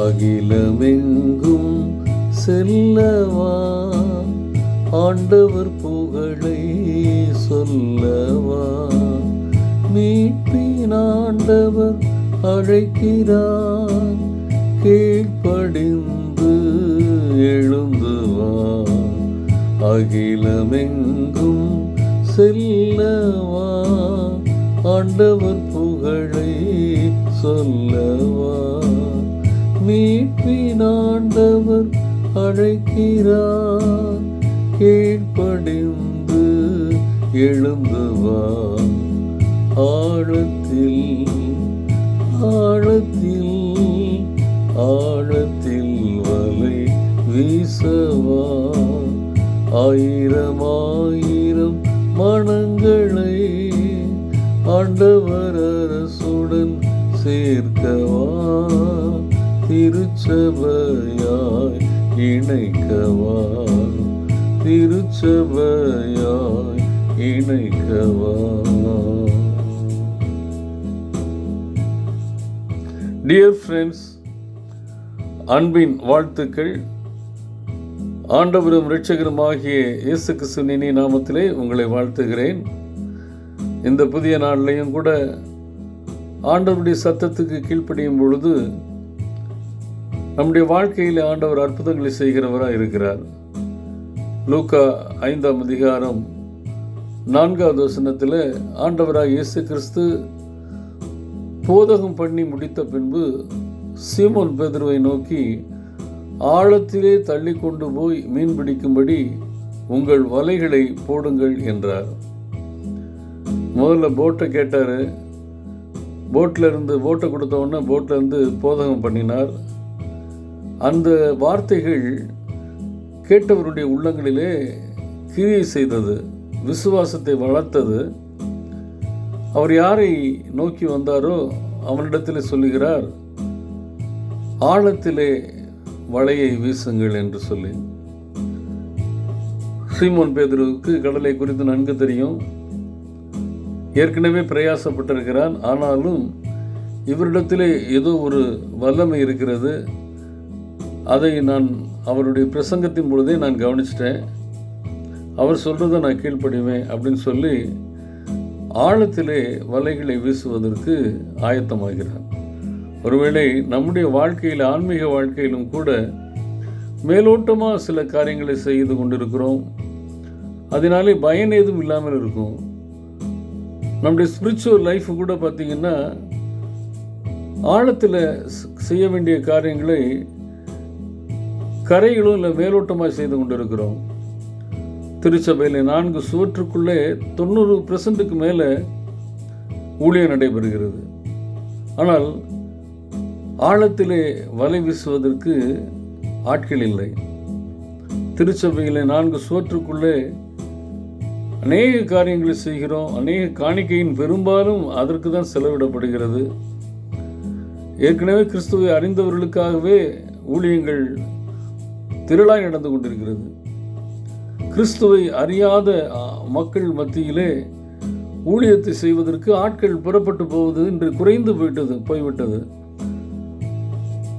அகிலமெங்கும் செல்லவா? ஆண்டவர் புகழை சொல்லவா? மீட்பின் ஆண்டவர் அழைக்கிறார். கீழ்ப்படிந்து எழுந்துவா? அகிலமெங்கும் செல்லவா? ஆண்டவர் புகழை சொல்லவா? அழைக்கிறார் கீழ்ப்படிந்து எழுந்து வா ஆழத்தில் ஆழத்தில் ஆழத்தில் வலை வீசவா. ஆயிரம் ஆயிரம் மனங்களை ஆண்டவர் அரசுடன் சேர்க்கவா. திருச்சபை இணைக்கவாய் திருச்சபையாய் இணைக்கவா டியர் ஃப்ரெண்ட்ஸ் அன்பின் வாழ்த்துக்கள். ஆண்டவரும் இரட்சகருமாகிய இயேசு கிறிஸ்துவின் நாமத்திலே உங்களை வாழ்த்துகிறேன். இந்த புதிய நாளிலையும் கூட ஆண்டவருடைய சத்தத்துக்கு கீழ்ப்படியும் பொழுது நம்முடைய வாழ்க்கையில் ஆண்டவர் அற்புதங்களை செய்கிறவராக இருக்கிறார். லூக்கா ஐந்தாம் அதிகாரம் நான்காவது வசனத்தில் ஆண்டவராக இயேசு கிறிஸ்து போதகம் பண்ணி முடித்த பின்பு சீமோன் பேதுருவை நோக்கி ஆழத்திலே தள்ளி கொண்டு போய் மீன் பிடிக்கும்படி உங்கள் வலைகளை போடுங்கள் என்றார். முதல்ல போட்டை கேட்டார். போட்டில் இருந்து போட்டை கொடுத்த உடனே போட்டில் இருந்து போதகம் பண்ணினார். அந்த வார்த்தைகள் கேட்டவருடைய உள்ளங்களிலே கிரியை செய்தது விசுவாசத்தை வளர்த்தது. அவர் யாரை நோக்கி வந்தாரோ அவனிடத்தில் சொல்லுகிறார் ஆழத்திலே வலையை வீசுங்கள் என்று சொல்லி. சீமோன் பேதுருவுக்கு கடலை குறித்து நன்கு தெரியும். ஏற்கனவே பிரயாசப்பட்டிருக்கிறான் ஆனாலும் இவரிடத்திலே ஏதோ ஒரு வல்லமை இருக்கிறது. அதை நான் அவருடைய பிரசங்கத்தின் பொழுதே நான் கவனிச்சிட்டேன். அவர் சொல்கிறத நான் கீழ்ப்படிவேன் அப்படின்னு சொல்லி ஆழத்திலே வலைகளை வீசுவதற்கு ஆயத்தமாகிறார். ஒருவேளை நம்முடைய வாழ்க்கையில் ஆன்மீக வாழ்க்கையிலும் கூட மேலோட்டமாக சில காரியங்களை செய்து கொண்டிருக்கிறோம். அதனாலே பயன் ஏதும் இல்லாமல் இருக்கும். நம்முடைய ஸ்பிரிச்சுவல் லைஃப் கூட பார்த்திங்கன்னா ஆழத்தில் செய்ய வேண்டிய காரியங்களை கரைகளும் இல்லை மேலோட்டமாக செய்து கொண்டிருக்கிறோம். திருச்சபையில் நான்கு சுவற்றுக்குள்ளே தொண்ணூறு பெர்சன்ட்டுக்கு மேலே ஊழியம் நடைபெறுகிறது. ஆனால் ஆழத்திலே வலை வீசுவதற்கு ஆட்கள் இல்லை. திருச்சபையில் நான்கு சுவற்றுக்குள்ளே அநேக காரியங்களை செய்கிறோம். அநேக காணிக்கையின் பெரும்பாலும் அதற்கு தான் செலவிடப்படுகிறது. ஏற்கனவே கிறிஸ்துவை அறிந்தவர்களுக்காகவே ஊழியங்கள் திருளாய் நடந்து கொண்டிருக்கிறது. கிறிஸ்துவை அறியாத மக்கள் மத்தியிலே ஊழியத்தை செய்வதற்கு ஆட்கள் புறப்பட்டு போவது இன்று குறைந்து போயிட்டது போய்விட்டது.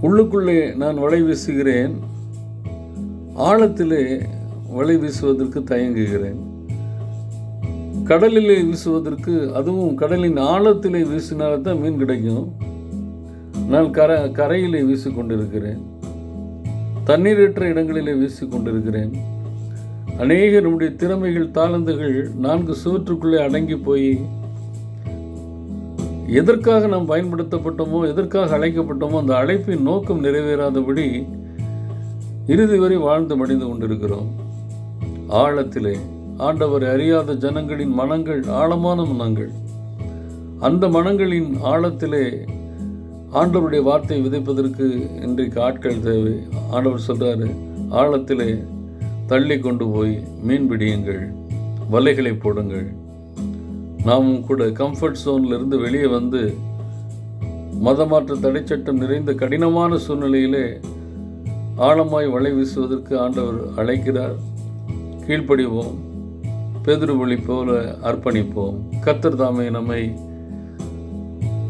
உள்ளுக்குள்ளே நான் வலை வீசுகிறேன். ஆழத்திலே வலை வீசுவதற்கு தயங்குகிறேன். கடலிலே வீசுவதற்கு அதுவும் கடலின் ஆழத்திலே வீசினால்தான் மீன் கிடைக்கும். நான் கரை கரையிலே வீசிக்கொண்டிருக்கிறேன். தண்ணீரற்ற இடங்களிலே வீசிக்கொண்டிருக்கிறேன். அநேக நம்முடைய திறமைகள் தாளந்துகள் நான்கு சுவற்றுக்குள்ளே அடங்கி போய் எதற்காக நாம் பயன்படுத்தப்பட்டோமோ எதற்காக அழைக்கப்பட்டோமோ அந்த அழைப்பின் நோக்கம் நிறைவேறாதபடி இறுதி வரை வாழ்ந்து மடிந்து கொண்டிருக்கிறோம். ஆழத்திலே ஆண்டவரை அறியாத ஜனங்களின் மனங்கள் ஆழமான மனங்கள். அந்த மனங்களின் ஆழத்திலே ஆண்டவருடைய வார்த்தை விதைப்பதற்கு இன்றைக்கு ஆட்கள் தேவை. ஆண்டவர் சொல்கிறாரு ஆழத்திலே தள்ளி கொண்டு போய் மீன் பிடியுங்கள் வலைகளை போடுங்கள். நாமும் கூட கம்ஃபர்ட் ஜோனில் இருந்து வெளியே வந்து மதமாற்ற தடைச்சட்டம் நிறைந்த கடினமான சூழ்நிலையிலே ஆழமாய் வலை வீசுவதற்கு ஆண்டவர் அழைக்கிறார். கீழ்ப்படிவோம் பெதிர்வழி போல அர்ப்பணிப்போம். கத்தர் தாமே நம்மை